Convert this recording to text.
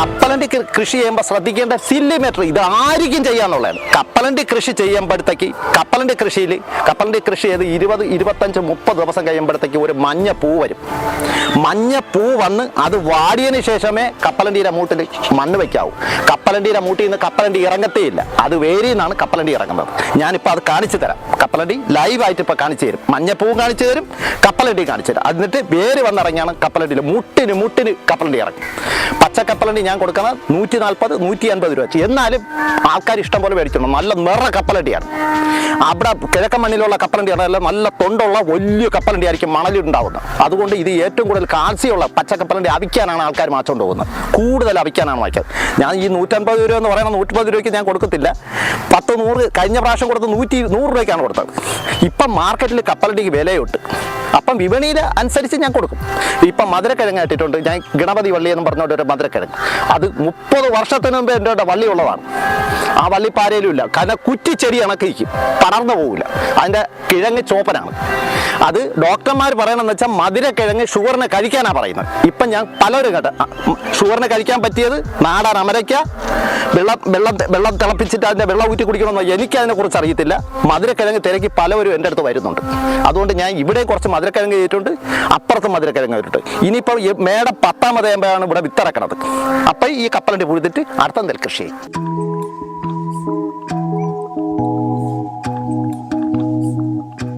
കപ്പലണ്ടി കൃഷി ചെയ്യുമ്പോൾ ശ്രദ്ധിക്കേണ്ട സില്ലിമീറ്റർ ഇത് ആയിരിക്കും ചെയ്യാന്നുള്ളതാണ്. കപ്പലണ്ടി കൃഷി ചെയ്യുമ്പോഴത്തേക്ക് കപ്പലണ്ടി കൃഷിയിൽ കപ്പലണ്ടി കൃഷി ചെയ്ത് ഇരുപത് ഇരുപത്തഞ്ച് മുപ്പത് ദിവസം കഴിയുമ്പോഴത്തേക്ക് ഒരു മഞ്ഞ പൂ വരും. മഞ്ഞ പൂ വന്ന് അത് വാടിയതിന് ശേഷമേ കപ്പലണ്ടിയുടെ മൂട്ടിൽ മണ്ണ് വയ്ക്കാവൂ കപ്പലണ്ടിയുടെ മൂട്ടിൽ നിന്ന് കപ്പലണ്ടി ഇറങ്ങത്തേയില്ല. അത് വേരിയിൽ നിന്നാണ് കപ്പലണ്ടി ഇറങ്ങുന്നത്. ഞാനിപ്പോൾ അത് കാണിച്ചു തരാം. കപ്പലണ്ടി ലൈവായിട്ട് ഇപ്പോൾ കാണിച്ചു തരും. മഞ്ഞപ്പൂവും കാണിച്ചു തരും കപ്പലണ്ടി കാണിച്ചു തരും. എന്നിട്ട് വേര് വന്നിറങ്ങിയാണ് കപ്പലണ്ടിയിൽ മുട്ടിന് മുട്ടിന് കപ്പലണ്ടി ഇറങ്ങും. പച്ച കപ്പലണ്ടി ഞാൻ കൊടുക്കുന്നത് നൂറ്റി നാൽപ്പത് നൂറ്റി അൻപത് രൂപ എന്നാലും ആൾക്കാർ ഇഷ്ടം പോലെ മേടിച്ചിട്ടുണ്ട്. നല്ല നിറ കപ്പലണ്ടിയാണ്. അവിടെ കിഴക്കൻ മണ്ണിലുള്ള കപ്പലണ്ടിയാണ്. അല്ല നല്ല തൊണ്ടുള്ള വലിയ കപ്പലണ്ടി ആയിരിക്കും മണലുണ്ടാവുന്നത് അതുകൊണ്ട് ഇത് ഏറ്റവും കൂടുതൽ കാൽസ്യമുള്ള പച്ചക്കപ്പലണ്ടി അവിക്കാനാണ് ആൾക്കാർ മാച്ചോണ്ട് പോകുന്നത്. കൂടുതൽ അവിക്കാനാണ് വായിച്ചത് ഞാൻ ഈ നൂറ്റമ്പത് രൂപ എന്ന് പറയുന്ന നൂറ്റമ്പത് രൂപയ്ക്ക് ഞാൻ കൊടുക്കത്തില്ല. പത്ത് നൂറ് കഴിഞ്ഞ പ്രാവശ്യം കൊടുത്ത് നൂറ്റി നൂറ് രൂപയ്ക്കാണ് കൊടുത്തത്. ഇപ്പം മാർക്കറ്റിൽ കപ്പലണ്ടിക്ക് വിലയുണ്ട്. അപ്പം വിപണിയിൽ അനുസരിച്ച് ഞാൻ കൊടുക്കും. ഇപ്പം മധുരക്കിഴങ്ങ് ഇട്ടിട്ടുണ്ട് ഞാൻ ഗണപതി വള്ളി എന്ന് പറഞ്ഞുകൊണ്ട് ഒരു മധുരക്കിഴങ്ങ് അത് മുപ്പത് വർഷത്തിന് മുമ്പ് എന്റെ വള്ളി ഉള്ളതാണ്. ആ വള്ളി പാരയിലും ഇല്ല. കാരണം കുറ്റിച്ചെടി ഇണക്കിരിക്കും പടർന്നു പോകില്ല അതിന്റെ കിഴങ്ങ് ചോപ്പനാണ്. അത് ഡോക്ടർമാർ പറയണമെന്ന് വെച്ചാൽ മധുരക്കിഴങ്ങ് ഷുഗറിനെ കഴിക്കാനാണ് പറയുന്നത്. ഇപ്പം ഞാൻ പലരും കേട്ട ഷുഗറിനെ കഴിക്കാൻ പറ്റിയത് നാടൻ അമരയ്ക്ക വെള്ളം വെള്ളം വെള്ളം തിളപ്പിച്ചിട്ട് അതിന്റെ വെള്ളം ഊറ്റി കുടിക്കണമെന്ന് എനിക്കതിനെ അതിനെക്കുറിച്ച് അറിയത്തില്ല. മധുരക്കിഴങ്ങ് തിരക്കി പലവരും എന്റെ അടുത്ത് വരുന്നുണ്ട്. അതുകൊണ്ട് ഞാൻ ഇവിടെ കുറച്ച് മധുരക്കിഴങ്ങ് ചെയ്തിട്ടുണ്ട്. അപ്പുറത്ത് മധുരക്കിഴങ്ങ് ചെയ്തിട്ടുണ്ട് ഇനിയിപ്പോൾ മേടം പത്താമതയാകുമ്പോഴാണ് ഇവിടെ വിത്തിറക്കണത്. അപ്പം ഈ കപ്പലണ്ടി പുഴുതിട്ട് അടുത്ത നെൽകൃഷി.